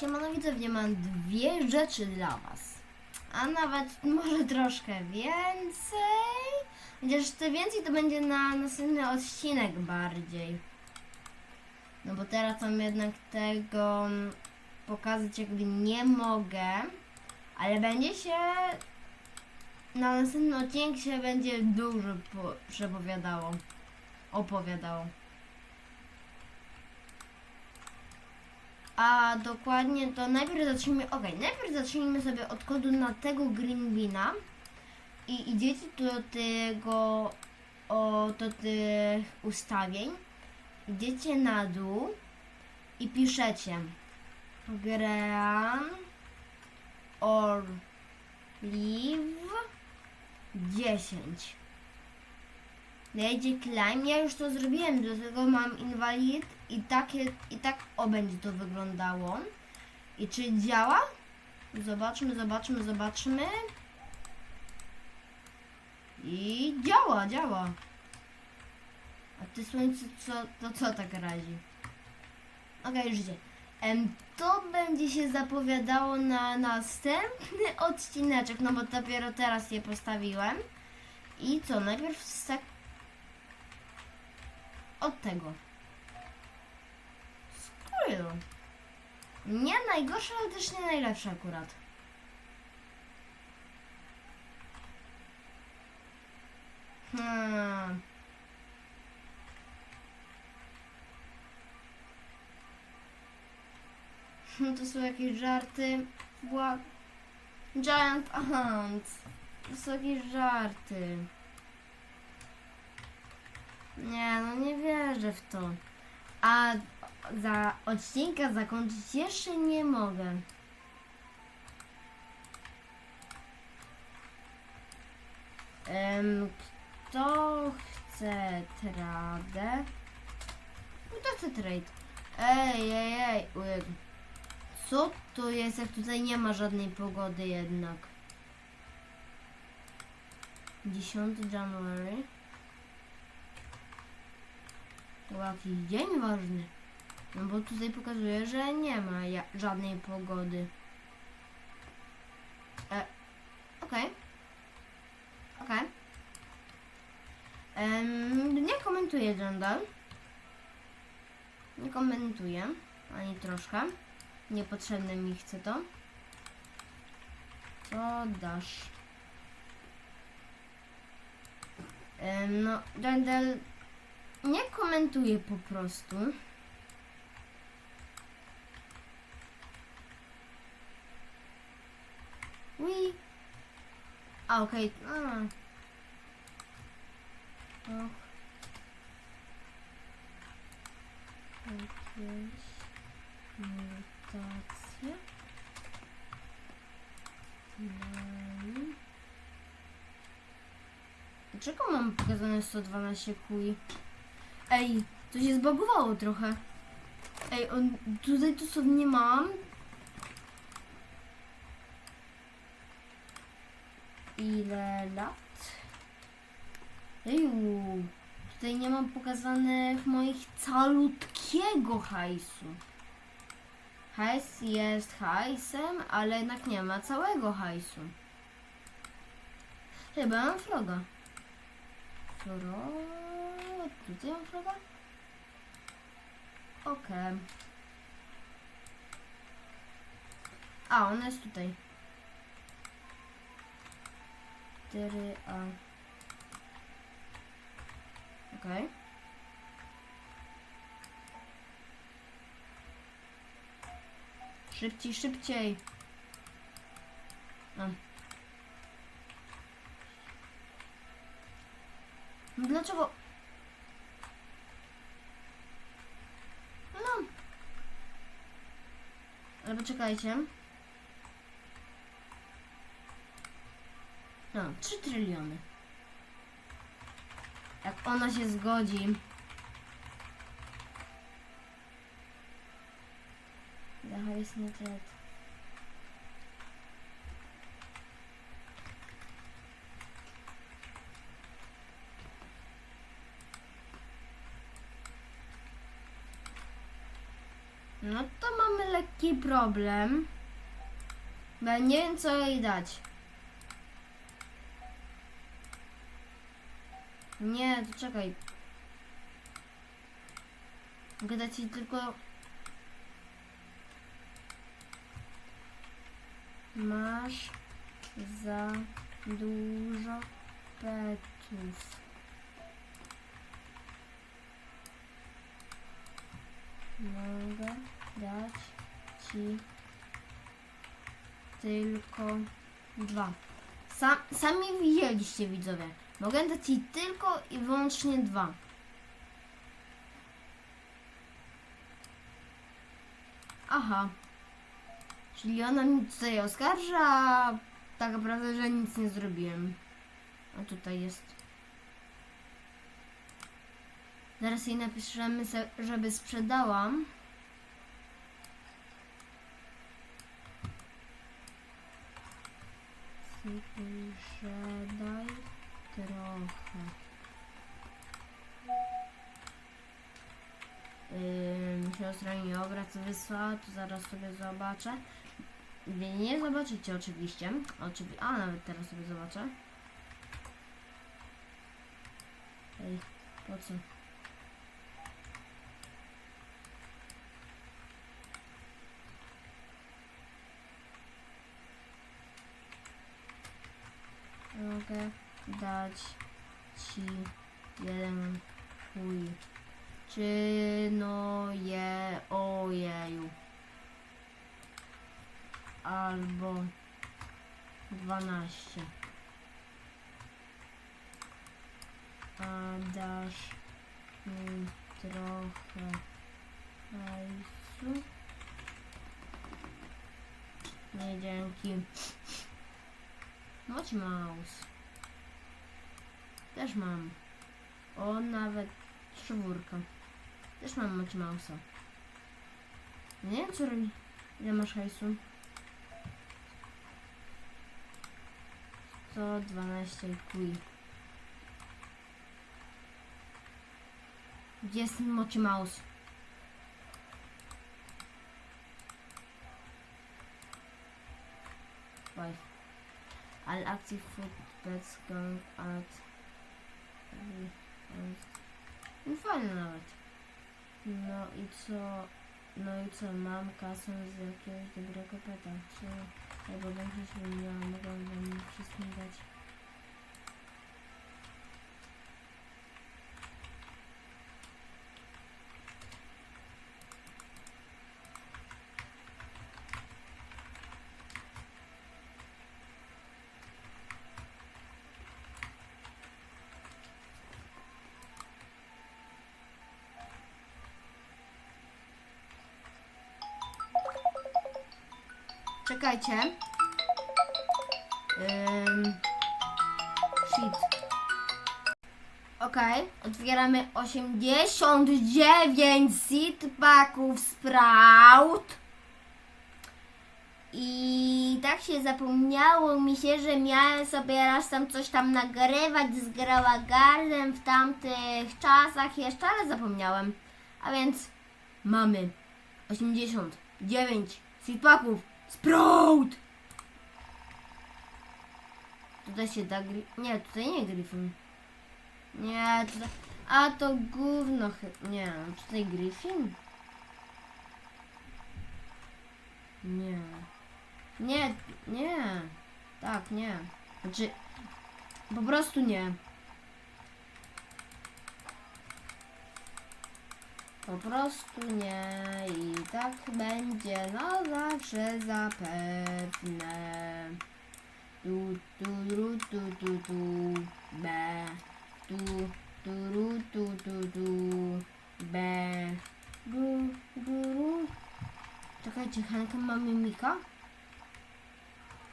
Siemano widzowie, mam dwie rzeczy dla was. A nawet może troszkę więcej. Chociaż te więcej to będzie na następny odcinek bardziej. No bo teraz tam jednak tego mm, pokazać jakby nie mogę. Ale będzie się na następny odcinek się będzie dużo po, przepowiadało. Opowiadało. A dokładnie to najpierw zacznijmy, okej, najpierw zacznijmy sobie od kodu na tego Greenbina i idziecie tu do tego, o, do tych ustawień, idziecie na dół i piszecie. Gran or Live 10 Wejdzie climb. Ja już to zrobiłem, dlatego mam inwalid i takie i tak o będzie to wyglądało. I czy działa? Zobaczmy, zobaczmy, zobaczmy. I działa, działa. A ty słońce co, to co tak razi? Okej, już idzie. Em, to będzie się zapowiadało na następny odcineczek, no bo dopiero teraz je postawiłem. I co, najpierw sak od tego. Squirrel. Nie najgorsze, ale też nie najlepsze akurat. Hmm. Hmm, To są jakieś żarty. Bła... Giant Ant. To są jakieś żarty. Nie, no nie wierzę w to. A za odcinka zakończyć jeszcze nie mogę. Em, kto chce tradę? Kto chce trade? Ej, ej, ej. ujej. Co to jest, jak tutaj nie ma żadnej pogody jednak? 10 January. To jakiś dzień ważny. No bo tutaj pokazuje, że nie ma ja- żadnej pogody. E, okej. Okej. Em, nie komentuję Jandal. Nie komentuję. Ani troszkę. Niepotrzebne mi chce to. Co dasz? No, Jandal nie komentuję po prostu. Ui. A, okej. Okay. Och. Jakieś mutacje. Dlaczego mam pokazane 112 kuli? Ej, to się zbagowało trochę. Ej, on, tutaj to sobie nie mam. Ile lat? Eju, tutaj nie mam pokazanych moich calutkiego hajsu. Hajs jest hajsem, ale jednak nie ma całego hajsu. Chyba mam floga. Fro... Mam floga? Okej. A, ona jest tutaj. 4A. Okej. Szybciej, szybciej. A. Dlaczego? No. Ale poczekajcie. No, 3 tryliony. Jak ona się zgodzi. Daha jest nie trade. No to mamy lekki problem, bo nie wiem co jej dać. Nie, to czekaj. Mogę dać jej tylko... Masz za dużo petów. Mogę dać tylko dwa. Sam, sami widzieliście widzowie. Mogę dać ci tylko i wyłącznie dwa. Aha. Czyli ona mi tutaj oskarża, a tak naprawdę, że nic nie zrobiłem. A tutaj jest. Zaraz jej napiszemy, żeby sprzedałam. Sprzedaj trochę. Yy, siostra mi obraz wysłała, to zaraz sobie zobaczę. Nie, nie zobaczycie oczywiście. Oczywi a nawet teraz sobie zobaczę. Ej, po co? Mogę dać ci jeden chuj. Czy no je ojeju. Albo dwanaście. A dasz mi trochę hajsu? Nie dzięki. Watch mouse. Też mam. O, nawet czwórka. Też mam Watch mouse'a. Nie wiem co robi. Ile masz hajsu? 112 kuj. Gdzie jest Mochi Mouse? Five. All active going at no fajne nawet. No i co? No i co? Mam kasę z jakiegoś dobrego peta. Czy albo dobrze się wymieniła, mogłam wam wszystkim dać. Czekajcie. Ym... Shit. Okej, otwieramy 89 seed packów Sprout. I tak się zapomniało mi się, że miałem sobie raz tam coś tam nagrywać z Grała Garden w tamtych czasach jeszcze, ale zapomniałem. A więc mamy 89 seed packów Sprout! Tutaj się da gri... Nie, tutaj nie Griffin. Nie, tutaj... A to gówno chy... Nie, tutaj Griffin? Nie. Nie, nie. Tak, nie. Znaczy... Po prostu nie. Po prostu nie i tak będzie na zawsze zapewne. Tu, tu, ru, tu, tu, tu, be. Tu, tu, ru, tu, tu, tu, be. Gu, gu, ru. Czekajcie, Hanka ma mimika?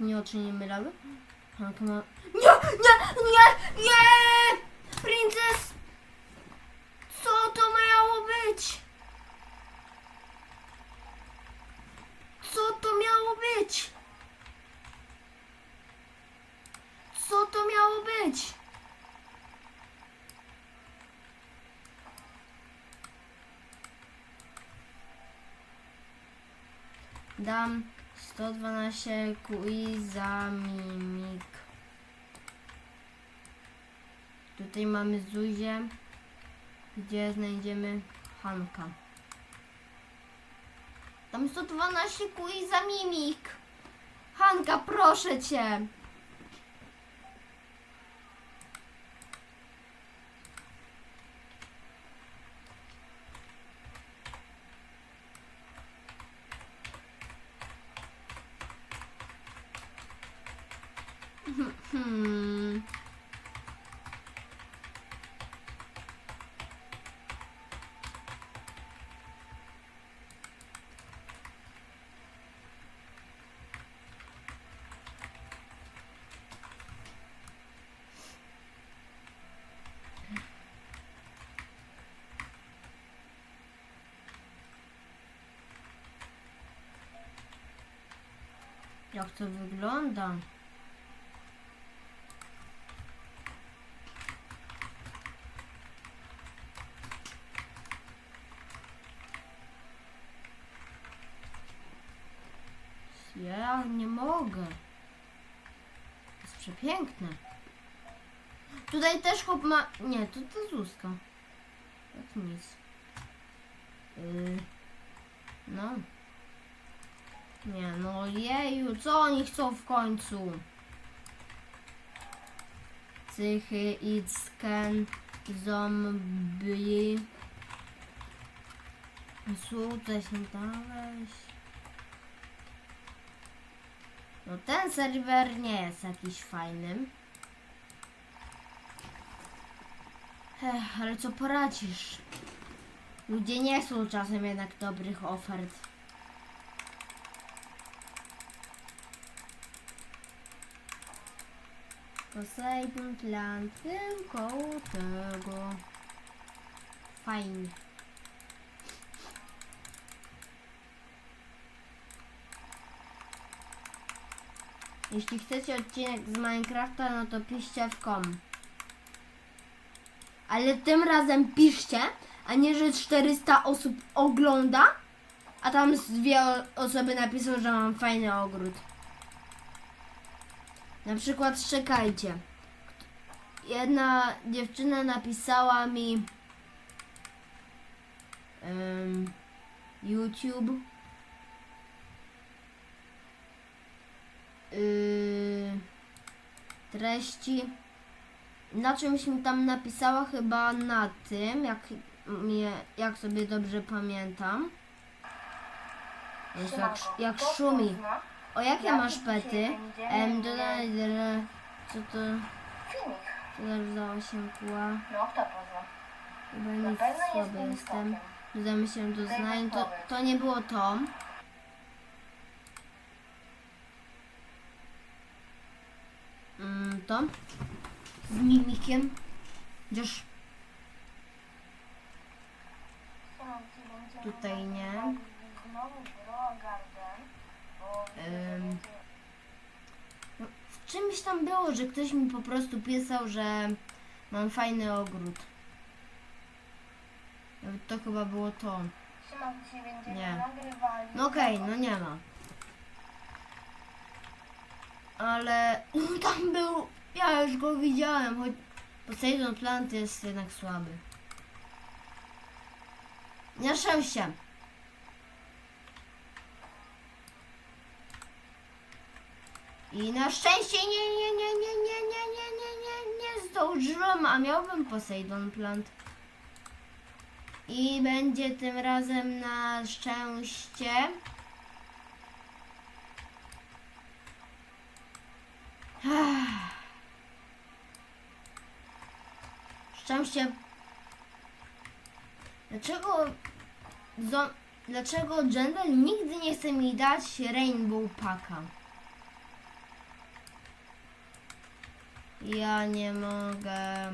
Nie oczy nie mylały? Hanka ma... Nie, nie, nie, nie! Princess! Być? Co to miało być? Co to miało być? dam 112 QI za mimik. Tutaj mamy Zuzię, gdzie znajdziemy Hanka. Dam 112 QI za mimik. Hanka, proszę cię. Hmm. Jak to wygląda? Ja nie mogę. To jest przepiękne. Tutaj też chłop ma... Nie, to to Zuzka. Tak nic. Yy, no. Nie, no jeju, co oni chcą w końcu? Cychy, it, scan, zombie. Tutaj się dałeś. No ten serwer nie jest jakiś fajny. Ech, ale co poradzisz? Ludzie nie są czasem jednak dobrych ofert. Poseidon plan tylko u tego. Fajnie. Jeśli chcecie odcinek z Minecrafta, no to piszcie w kom. Ale tym razem piszcie, a nie, że 400 osób ogląda, a tam dwie osoby napiszą, że mam fajny ogród. Na przykład czekajcie. Jedna dziewczyna napisała mi em, YouTube yy, treści. Na czymś mi tam napisała chyba na tym, jak, mnie, jak sobie dobrze pamiętam. Jest jak, jak szumi. O jakie masz pety? Em, dodaj, dodaj, co to, Filmik. co to za 8 kła? No kto pozna? Chyba nic słaby jestem. Dodamy się do znań. To, to nie było to. Mm, to. Z mimikiem. Chociaż Tutaj nie. Ym. no, w czymś tam było, że ktoś mi po prostu pisał, że mam fajny ogród. Nawet To chyba było to. Siema, dzisiaj będziemy Nie. nagrywali. No okej, no nie ma. Ale no, tam był, ja już go widziałem, choć Poseidon Plant jest jednak słaby. Na szczęście. I na szczęście nie, nie, nie, nie, nie, nie, nie, nie, nie, nie zdążyłem, a miałbym Poseidon Plant. I będzie tym razem na szczęście. Szczęście. Dlaczego. Dlaczego Jendel nigdy nie chce mi dać Rainbow Packa? Ja nie mogę.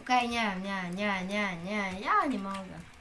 Okej, nie, nie, nie, nie, nie, ja nie mogę.